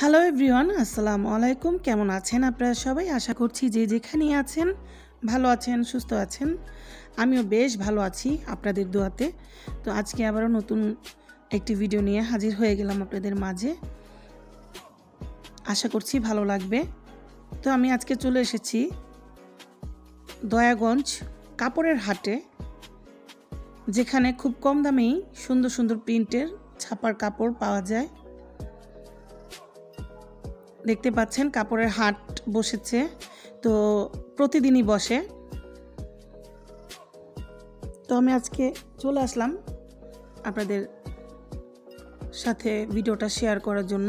Hello everyone আসসালামু আলাইকুম। কেমন আছেন আপনারা সবাই? আশা করছি যে যেখানেই আছেন, ভালো আছেন, সুস্থ আছেন। আমিও বেশ ভালো আছি আপনাদের দোয়াতে। তো আজকে আবারও নতুন একটি ভিডিও নিয়ে হাজির হয়ে গেলাম আপনাদের মাঝে। আশা করছি ভালো লাগবে। তো আমি আজকে চলে এসেছি দয়াগঞ্জ কাপড়ের হাটে, যেখানে খুব কম দামেই সুন্দর সুন্দর প্রিন্টের ছাপার কাপড় পাওয়া যায়। দেখতে পাচ্ছেন কাপড়ের হাট বসেছে। তো প্রতিদিনই বসে। তো আমি আজকে চলে আসলাম আপনাদের সাথে ভিডিওটা শেয়ার করার জন্য।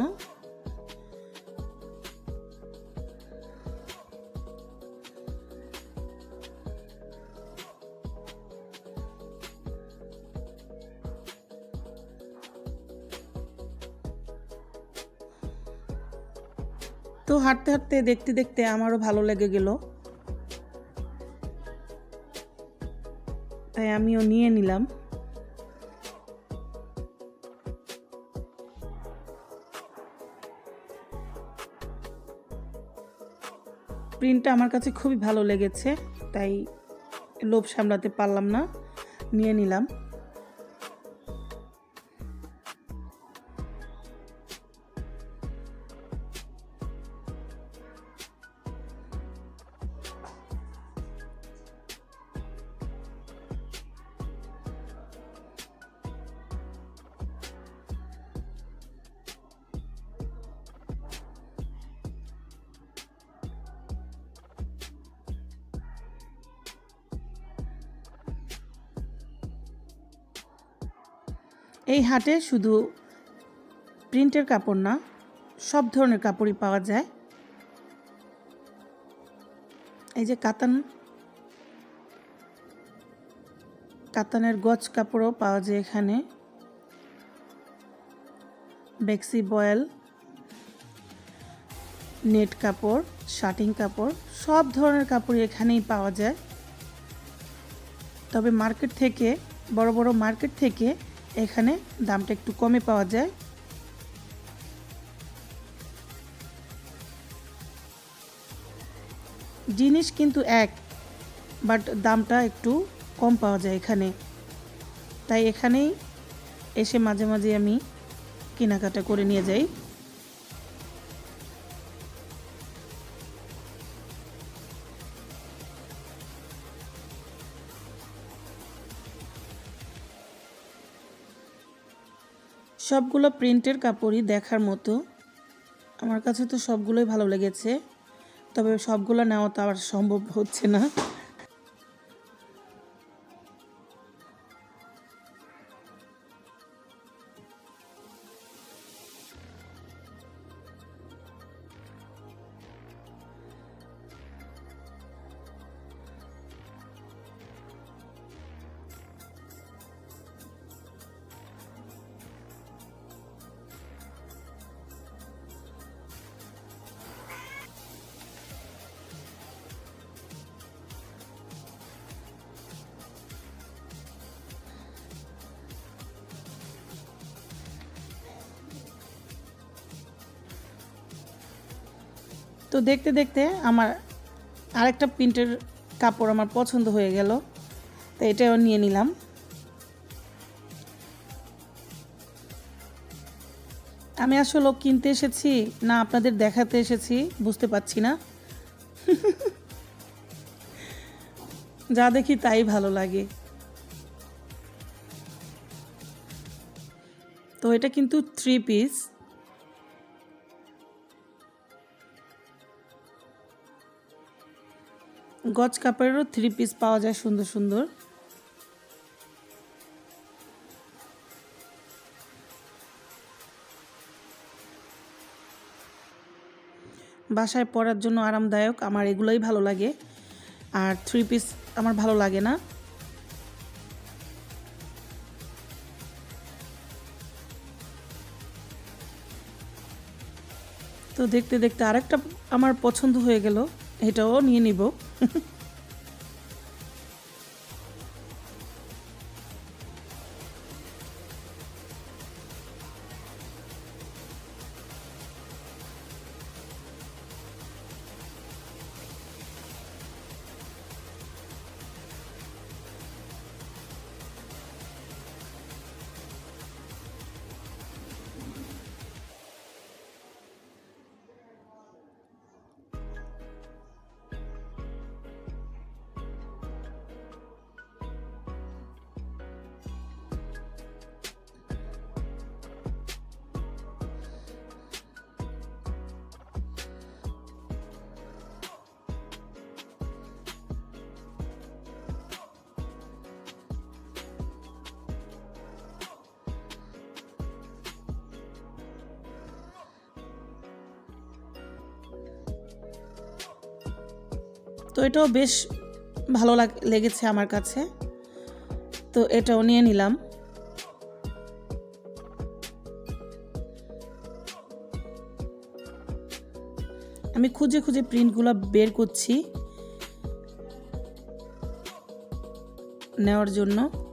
তো হাঁটতে হাঁটতে, দেখতে দেখতে আমারও ভালো লেগে গেল। তাই আমিও নিয়ে নিলাম। প্রিন্টটা আমার কাছে খুবই ভালো লেগেছে, তাই লোভ সামলাতে পারলাম না। নিয়ে নিলাম। এই হাটে শুধু প্রিন্টের কাপড় না, সব ধরনের কাপড়ই পাওয়া যায়। এই যে কাতান, কাতানের গজ কাপড়ও পাওয়া যায় এখানে। বেক্সি বয়েল, নেট কাপড়, শার্টিং কাপড়, সব ধরনের কাপড়ই এখানেই পাওয়া যায়। তবে মার্কেট থেকে, বড় বড় মার্কেট থেকে এখানে দামটা একটু কমে পাওয়া যায়। জিনিস কিন্তু এক বাট দামটা একটু কম পাওয়া যায় এখানে। তাই এখানেই এসে মাঝে মাঝে আমি কেনাকাটা করে নিয়ে যাই। সবগুলো প্রিন্টের কাপড়ই দেখার মতো। আমার কাছে তো সবগুলোই ভালো লেগেছে। তবে সবগুলো নেওয়া তো আর সম্ভব হচ্ছে না। তো দেখতে দেখতে আমার আরেকটা প্রিন্টের কাপড় আমার পছন্দ হয়ে গেল, তো এটাও নিয়ে নিলাম। আমি আসলে কিনতে এসেছি, না আপনাদের দেখাতে এসেছি, বুঝতে পারছি না। যা দেখি তাই ভালো লাগে। তো এটা কিন্তু থ্রি পিস গজ কাপড়েরও থ্রি পিস পাওয়া যায় সুন্দর সুন্দর। বাসায় পরার জন্য আরামদায়ক, আমার এগুলোই ভালো লাগে। আর থ্রি পিস আমার ভালো লাগে না। তো দেখতে দেখতে আরেকটা আমার পছন্দ হয়ে গেল। এটাও নিয়ে নিব। তো এটাও বেশ ভালো লাগ- লেগেছে আমার কাছে। তো এটাও নিয়ে নিলাম। আমি খুঁজে খুঁজে প্রিন্টগুলো বের করছি নেওয়ার জন্য।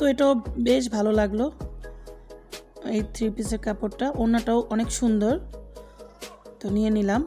তো এটাও বেশ ভালো লাগল। এই থ্রি পিসের কাপড়টা। ওনাটাও অনেক সুন্দর। তো নিয়ে নিলাম।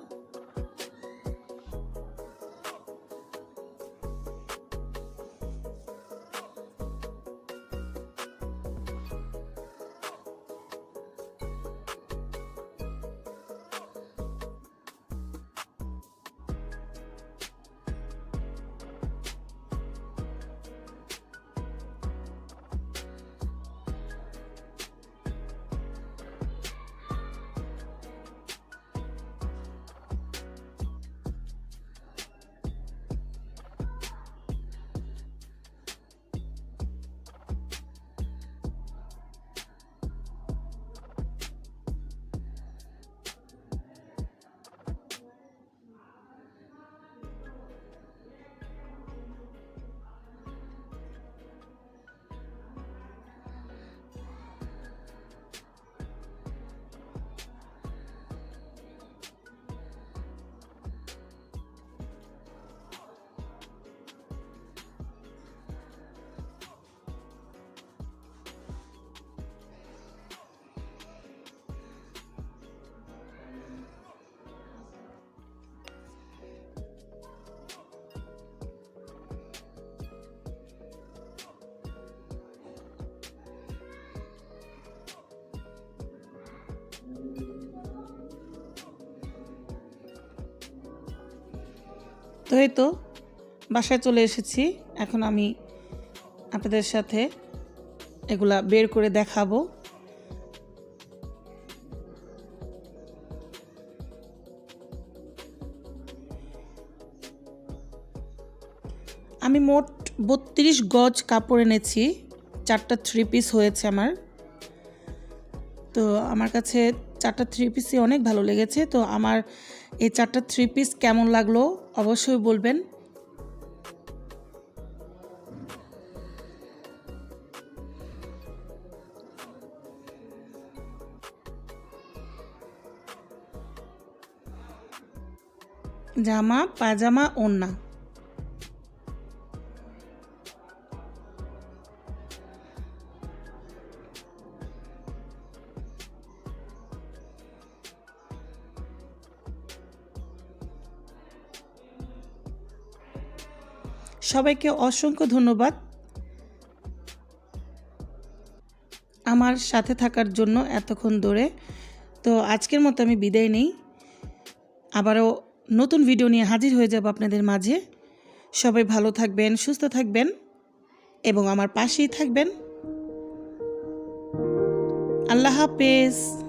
তো এই তো বাসায় চলে এসেছি। এখন আমি আপনাদের সাথে এগুলা বের করে দেখাবো। আমি মোট বত্রিশ গজ কাপড় এনেছি। চারটা থ্রি পিস হয়েছে আমার। তো আমার কাছে চারটা থ্রি পিসই অনেক ভালো লেগেছে। তো আমার এই চারটা থ্রি পিস কেমন লাগল অবশ্যই বলবেন। জামা পাজামা ওড়না। সবাইকে অসংখ্য ধন্যবাদ। আমার সাথে থাকার জন্য এতক্ষণ ধরে। তো আজকের মতো আমি বিদায় নেই। আবারও নতুন ভিডিও নিয়ে হাজির হয়ে যাব আপনাদের মাঝে। সবাই ভালো থাকবেন, সুস্থ থাকবেন এবং আমার পাশেই থাকবেন। আল্লাহ হাফেজ।